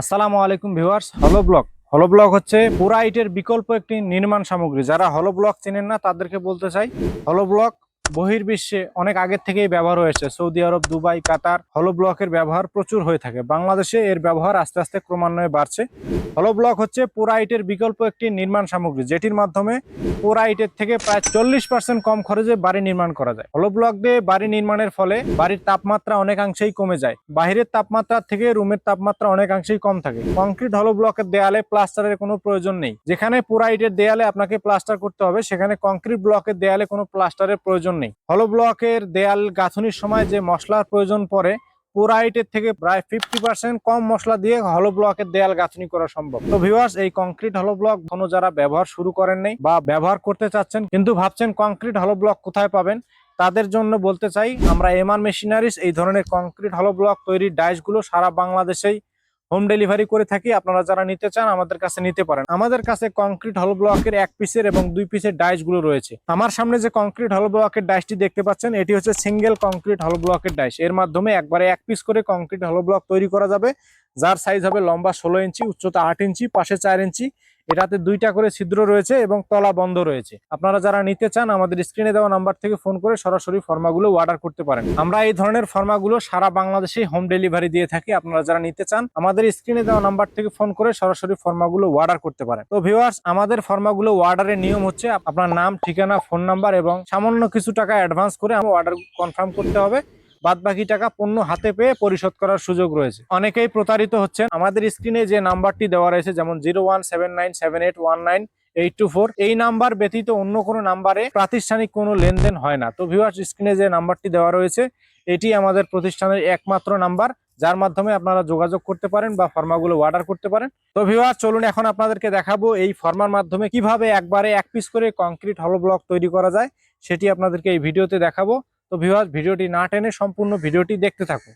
আসসালামু আলাইকুম ভিউয়ার্স, হলো ব্লক হলো ব্লক হচ্ছে পুরাইটের বিকল্প একটি নির্মাণ সামগ্রী। যারা হলো ব্লক চেনেন না, তাদেরকে বলতে চাই, হলো ব্লক বহির্বিশ্বে অনেক আগের থেকেই ব্যবহার হয়েছে। সৌদি আরব, দুবাই, কাতার হলো ব্লকের ব্যবহার প্রচুর হয়ে থাকে। বাংলাদেশে এর ব্যবহার আস্তে আস্তে ক্রমান্বয়ে বাড়ছে। হলো ব্লক হচ্ছে পোরাইটের বিকল্প একটি নির্মাণ সামগ্রী, যেটির মাধ্যমে পোরাইটের থেকে প্রায় চল্লিশ পার্সেন্ট কম খরচে বাড়ি নির্মাণ করা যায়। হলো ব্লক দিয়ে বাড়ি নির্মাণের ফলে বাড়ির তাপমাত্রা অনেকাংশেই কমে যায়। বাহিরের তাপমাত্রা থেকে রুমের তাপমাত্রা অনেকাংশেই কম থাকে। কংক্রিট হলো ব্লকের দেয়ালে প্লাস্টারের কোনো প্রয়োজন নেই। যেখানে পোরাইটের দেয়ালে আপনাকে প্লাস্টার করতে হবে, সেখানে কংক্রিট ব্লকের দেয়ালে কোনো প্লাস্টারের প্রয়োজন নেই। হলো ব্লকের দেয়াল গাঁথনির সময় যে মশলার প্রয়োজন পড়ে পুরাইটের থেকে প্রায় ফিফটি পার্সেন্ট কম মশলা দিয়ে হলো ব্লকের দেয়াল গাঁথনি করা সম্ভব। তো ভিউয়ার্স এই কংক্রিট হলো ব্লক কোনো যারা ব্যবহার শুরু করেন নাই বা ব্যবহার করতে চাচ্ছেন, কিন্তু ভাবছেন কংক্রিট হলো ব্লক কোথায় পাবেন, তাদের জন্য বলতে চাই, আমরা এমআর মেশিনারিজ এই ধরনের কংক্রিট হলো ব্লক তৈরির ডাইসগুলো সারা বাংলাদেশেই হোম ডেলিভারি করে থাকি, আপনারা যারা নিতে চান আমাদের কাছে নিতে পারেন। আমাদের কাছে কংক্রিট হল ব্লকের এক পিসের এবং দুই পিসের ডাইসগুলো রয়েছে। আমার সামনে যে কংক্রিট হল ব্লকের ডাইসটি দেখতে পাচ্ছেন, এটি হচ্ছে সিঙ্গেল কংক্রিট হল ব্লকের ডাইস এর মাধ্যমে একবারে এক পিস করে কংক্রিট হল ব্লক তৈরি করা যাবে। যার সাইজ হবে লম্বা ষোলো ইঞ্চি, উচ্চতা আট ইঞ্চি, পাশে চার ইঞ্চি। এটাতে দুইটা করে ছিদ্র রয়েছে এবং তলা বন্ধ রয়েছে। আপনারা যারা নিতে চান, আমাদের স্ক্রিনে দেওয়া নাম্বার থেকে ফোন করে সরাসরি ফর্মাগুলো অর্ডার করতে পারেন। আমরা এই ধরনের ফর্মাগুলো সারা বাংলাদেশে হোম ডেলিভারি দিয়ে থাকি। আপনারা যারা নিতে চান, আমাদের স্ক্রিনে দেওয়া নাম্বার থেকে ফোন করে সরাসরি ফর্মাগুলো অর্ডার করতে পারেন। তো ভিউয়ার্স আমাদের ফর্মাগুলো অর্ডারের নিয়ম হচ্ছে, আপনার নাম, ঠিকানা ফোন নাম্বার এবং সামান্য কিছু টাকা অ্যাডভান্স করে অর্ডার কনফার্ম করতে হবে। বাদ বাকি টাকা পণ্য হাতে পেয়ে পরিশোধ করার সুযোগ রয়েছে। অনেকেই প্রতারিত হচ্ছেন। আমাদের স্ক্রিনে যে নাম্বারটি দেওয়া রয়েছে, যেমন zero one seven nine seven eight one nine eight two four, এই নাম্বার ব্যতীত অন্য কোনো নাম্বারে প্রাতিষ্ঠানিক কোনো লেনদেন হয় না। তো ভিউয়ার্স স্ক্রিনে যে নাম্বারটি দেওয়া রয়েছে, এটি আমাদের প্রতিষ্ঠানের একমাত্র নাম্বার, যার মাধ্যমে আপনারা যোগাযোগ করতে পারেন বা ফর্মাগুলো অর্ডার করতে পারেন। তো ভিউয়ার চলুন এখন আপনাদেরকে দেখাবো এই ফর্মার মাধ্যমে কীভাবে একবারে এক পিস করে কংক্রিট হলো ব্লক তৈরি করা যায়, সেটি আপনাদেরকে এই ভিডিওতে দেখাবো। তো ভিউয়ার ভিডিওটি না টেনে সম্পূর্ণ ভিডিওটি দেখতে থাকুন।